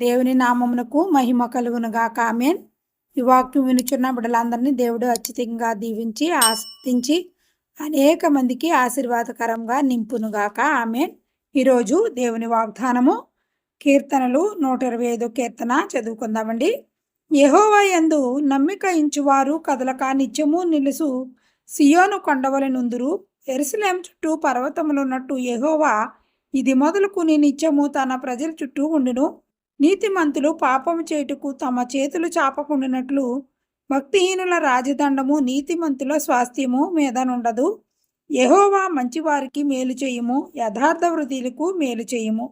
దేవుని నామమునకు మహిమ కలుగునుగాక. ఆమెన్. ఈ వాక్యం వినుచున్న బిడ్డలందరినీ దేవుడు అత్యధికంగా దీవించి ఆస్తించి అనేక మందికి ఆశీర్వాదకరంగా నింపునుగాక. ఆమెన్. ఈరోజు దేవుని వాగ్దానము కీర్తనలు నూట ఇరవై ఐదు కీర్తన చదువుకుందామండి. యహోవా యందు నమ్మిక ఇంచువారు కదలక నిత్యము నిలుసు సియోను కొండవలనుందురు ఎరుసలేం చుట్టూ పర్వతములున్నట్టు యహోవా ఇది మొదలుకుని నిత్యము తన ప్రజల చుట్టూ ఉండును. నీతిమంతులు పాపము చేయుటకు తమ చేతులు చాపకుండినట్లు భక్తిహీనుల రాజదండము నీతిమంతుల స్వాస్థ్యము మీదనుండదు. యహోవా మంచివారికి మేలు చేయుము యథార్థ వృద్ధులకు మేలు చేయుము.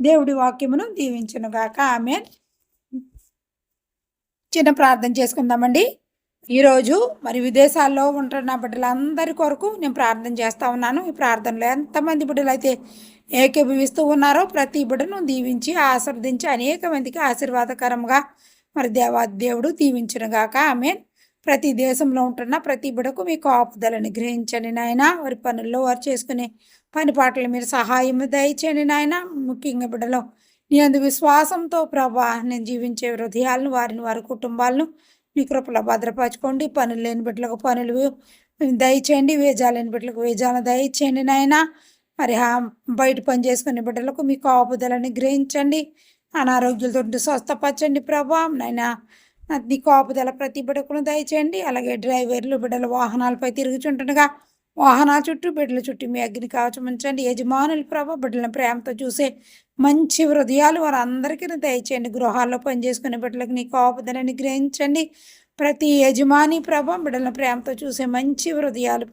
దేవుడి వాక్యమును దీవించునుగాక. ఆమె చిన్న ప్రార్థన చేసుకుందామండి. ఈరోజు మరి విదేశాల్లో ఉంటున్న బిడ్డలందరి కొరకు నేను ప్రార్థన చేస్తూ ఉన్నాను. ఈ ప్రార్థనలో ఎంతమంది బిడ్డలు అయితే ఏకీభవిస్తూ ఉన్నారో ప్రతి బిడ్డను దీవించి ఆశీర్వదించి అనేక మందికి ఆశీర్వాదకరంగా మరి దేవా దేవుడు దీవించునుగాక. ఆమె ప్రతి దేశంలో ఉంటున్న ప్రతి బిడకు మీ కాపుదలని గ్రహించండి నాయన. వారి పనుల్లో వారు చేసుకునే పని పాటలు మీరు సహాయం దయచేయండి నాయన. ముఖ్యంగా బిడ్డలో నీ అందు విశ్వాసంతో ప్రభా నేను జీవించే హృదయాలను వారిని వారి కుటుంబాలను మీ కృపలో భద్రపరచుకోండి. పనులు లేని బిడ్డలకు పనులు దయచేయండి. వేజాలేని బిడ్డలకు వేజాలను దయచేయండి నాయన. మరి బయట పని చేసుకునే బిడ్డలకు మీ కాపుదలని గ్రహించండి అనారోగ్యాలతో స్వస్థపరచండి ప్రభా. నైనా నీ కాపుదల ప్రతి బిడ్డకును దయచేయండి. అలాగే డ్రైవర్లు బిడ్డల వాహనాలపై తిరుగుచుంటుండగా వాహన చుట్టూ బిడ్డల చుట్టూ మీ అగ్ని కావచమించండి యజమానులు ప్రభ బిడ్డలను ప్రేమతో చూసే మంచి హృదయాలు వారందరికీ దయచేయండి. గృహాల్లో పనిచేసుకునే బిడ్డలకు నీ కాపుదలని గ్రహించండి ప్రతి యజమాని ప్రభ బిడ్డలను ప్రేమతో చూసే మంచి హృదయాలు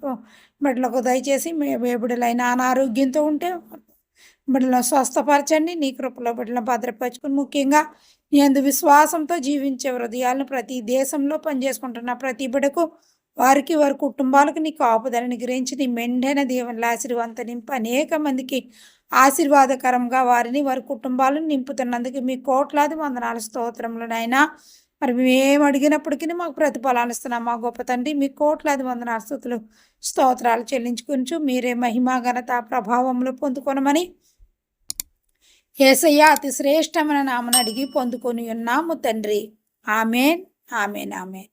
బిడ్డలకు దయచేసి మే బిడ్డలైన అనారోగ్యంతో ఉంటే బిడ్డలను స్వస్థపరచండి. నీ కృపలో బిడ్డలను భద్రపరచుకుని ముఖ్యంగా ఎందు విశ్వాసంతో జీవించే హృదయాలను ప్రతి దేశంలో పనిచేసుకుంటున్న ప్రతి బిడకు వారికి వారి కుటుంబాలకు నీ కాపుదలని గురించి నీ మెండైన దేవుని ఆశీర్వాదంత నింపు. అనేక మందికి ఆశీర్వాదకరంగా వారిని వారి కుటుంబాలను నింపుతున్నందుకు మీ కోట్లాది వందనాల స్తోత్రములనైనా మరి మేము అడిగినప్పటికీ మాకు ప్రతిఫలాలు ఇస్తున్నాం. మా గొప్ప తండ్రి మీ కోట్లాది వందనాల స్థుతులు స్తోత్రాలు చెల్లించుకుంటూ మీరే మహిమా ఘనత ప్రభావంలో పొందుకొనమని ఏసయ్య అతి శ్రేష్టమైన నామను అడిగి పొందుకొని ఉన్నాము తండ్రి. Amen amen amen.